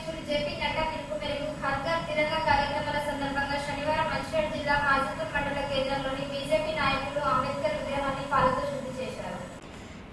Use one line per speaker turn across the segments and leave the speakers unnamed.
అధ్యక్షుడు జేపీ నడ్డా పిలుపు మేరకు హర్ఘర్ తిరంగా కార్యక్రమాల సందర్భంగా శనివారం మంచిర్యాల జిల్లా మండల కేంద్రంలోని బీజేపీ నాయకులు అంబేద్కర్ విగ్రహాన్ని పాలతో శుద్ధి చేశారు.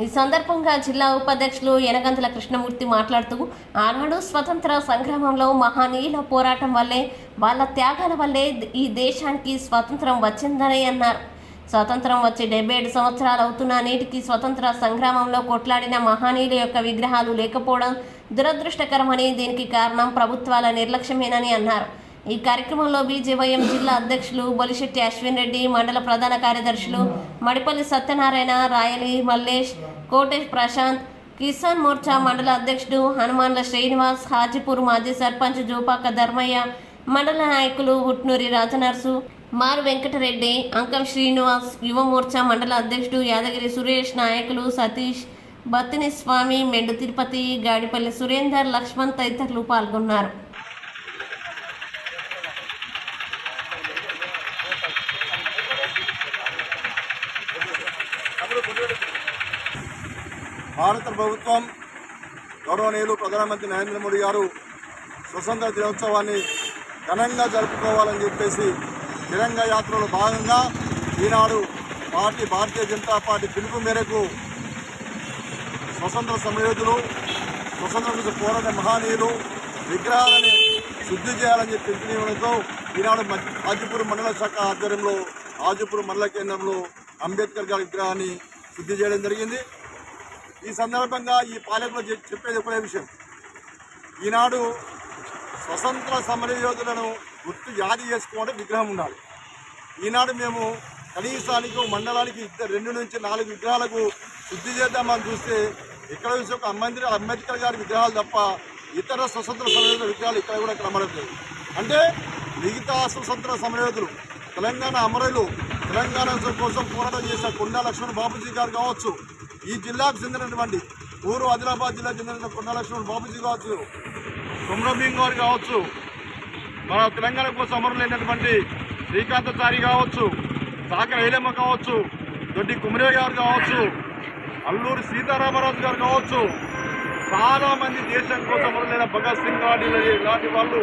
ఈ సందర్భంగా జిల్లా ఉపాధ్యక్షులు యనగంతుల కృష్ణమూర్తి మాట్లాడుతూ ఆనాడు స్వతంత్ర సంగ్రామంలో మహనీయుల పోరాటం వల్లే వాళ్ళ త్యాగాల వల్లే ఈ దేశానికి స్వతంత్రం వచ్చిందని అన్నారు. స్వతంత్రం వచ్చి డెబ్బై ఏడు సంవత్సరాలు అవుతున్న నేటికి స్వతంత్ర సంగ్రామంలో కొట్లాడిన మహనీయుల యొక్క విగ్రహాలు లేకపోవడం దురదృష్టకరమని దీనికి కారణం ప్రభుత్వాల నిర్లక్ష్యమేనని అన్నారు. ఈ కార్యక్రమంలో బీజేవైఎం జిల్లా అధ్యక్షులు బొలిశెట్టి అశ్విన్ రెడ్డి మండల ప్రధాన కార్యదర్శులు మడిపల్లి సత్యనారాయణ రాయలి మల్లేష్ కోటేష్ ప్రశాంత్ కిసాన్ మోర్చా మండల అధ్యక్షుడు హనుమాన్ల శ్రీనివాస్ హాజీపూర్ మాజీ సర్పంచ్ జోపాక ధర్మయ్య మండల నాయకులు ఉట్నూరి రాజనర్సు మారు వెంకటరెడ్డి అంకం శ్రీనివాస్ యువ మోర్చా మండల అధ్యక్షుడు యాదగిరి సురేష్ నాయకులు సతీష్ బత్తిని స్వామి మెండు తిరుపతి గాడిపల్లి సురేందర్ లక్ష్మణ్ తదితరులు పాల్గొన్నారు.
భారత ప్రభుత్వం గౌరవనీయులు ప్రధానమంత్రి నరేంద్ర మోడీ గారు స్వతంత్ర దినోత్సవాన్ని ఘనంగా జరుపుకోవాలని చెప్పేసి తిరంగ యాత్రలో భాగంగా ఈనాడు పార్టీ భారతీయ జనతా పార్టీ పిలుపు మేరకు స్వతంత్ర సమయోధులు స్వతంత్ర కోసం పోరాట మహానీయులు విగ్రహాలని శుద్ధి చేయాలని చెప్పి పిలుపునివ్వడంతో ఈనాడు ఆజిపూర్ మండల శాఖ ఆధ్వర్యంలో ఆజిపూర్ మండల కేంద్రంలో అంబేద్కర్ గారి విగ్రహాన్ని శుద్ధి చేయడం జరిగింది. ఈ సందర్భంగా ఈ పాలకులు చెప్పేది ఒకటే విషయం. ఈనాడు స్వతంత్ర సమరయోధులను గుర్తు యాది చేసుకోవడం విగ్రహం ఉండాలి. ఈనాడు మేము కనీసానికి మండలానికి ఇద్దరు రెండు నుంచి నాలుగు విగ్రహాలకు శుద్ధి చేద్దామని చూస్తే ఇక్కడ చూసి ఒక అంబేద్కర్ అంబేద్కర్ గారి విగ్రహాలు తప్ప ఇతర స్వతంత్ర సమరయోధుల విగ్రహాలు ఇక్కడ కూడా కనబడట్లేదు. అంటే మిగతా స్వతంత్ర సమరయోధులు తెలంగాణ అమరులు తెలంగాణ కోసం పోరాటం చేసిన కొండా లక్ష్మణ్ బాబుజీ గారు కావచ్చు ఈ జిల్లాకు చెందినటువంటి పూర్వ ఆదిలాబాద్ జిల్లా చెందిన కొండా లక్ష్మణ్ బాబుజీ కావచ్చు కుమ్రభీం గారు కావచ్చు మన తెలంగాణ కోసం అమరులైనటువంటి శ్రీకాంతచారి కావచ్చు సాకర ఐలమ్మ కావచ్చు దొడ్డి కుమరే గారు కావచ్చు అల్లూరి సీతారామరాజు గారు కావచ్చు చాలా మంది దేశం కోసం అమరులైన భగత్ సింగ్ లాంటి లాంటి వాళ్ళు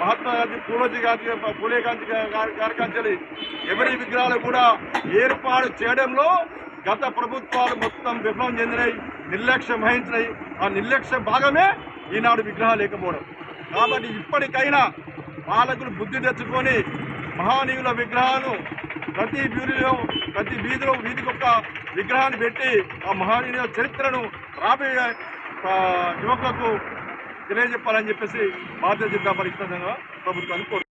మహాత్మా గాంధీ పూలోజీ గాంధీ పూలే గాంధీ గారి గారి ఎవరి విగ్రహాలు కూడా ఏర్పాటు చేయడంలో గత ప్రభుత్వాలు మొత్తం విఫలం చెందినాయి నిర్లక్ష్యం వహించినాయి ఆ నిర్లక్ష్య భాగమే ఈనాడు విగ్రహాలు లేకపోవడం. కాబట్టి ఇప్పటికైనా పాలకులు బుద్ధి తెచ్చుకొని మహానీయుల విగ్రహాలు ప్రతి వీధిలో ప్రతి వీధిలో వీధికి ఒక విగ్రహాన్ని పెట్టి ఆ మహానీయుల చరిత్రను రాబోయే ఆ, యువకులకు తెలియజెప్పాలని చెప్పేసి భారతీయ జనతా పార్టీ ప్రభుత్వాన్ని కోరుతున్నాను.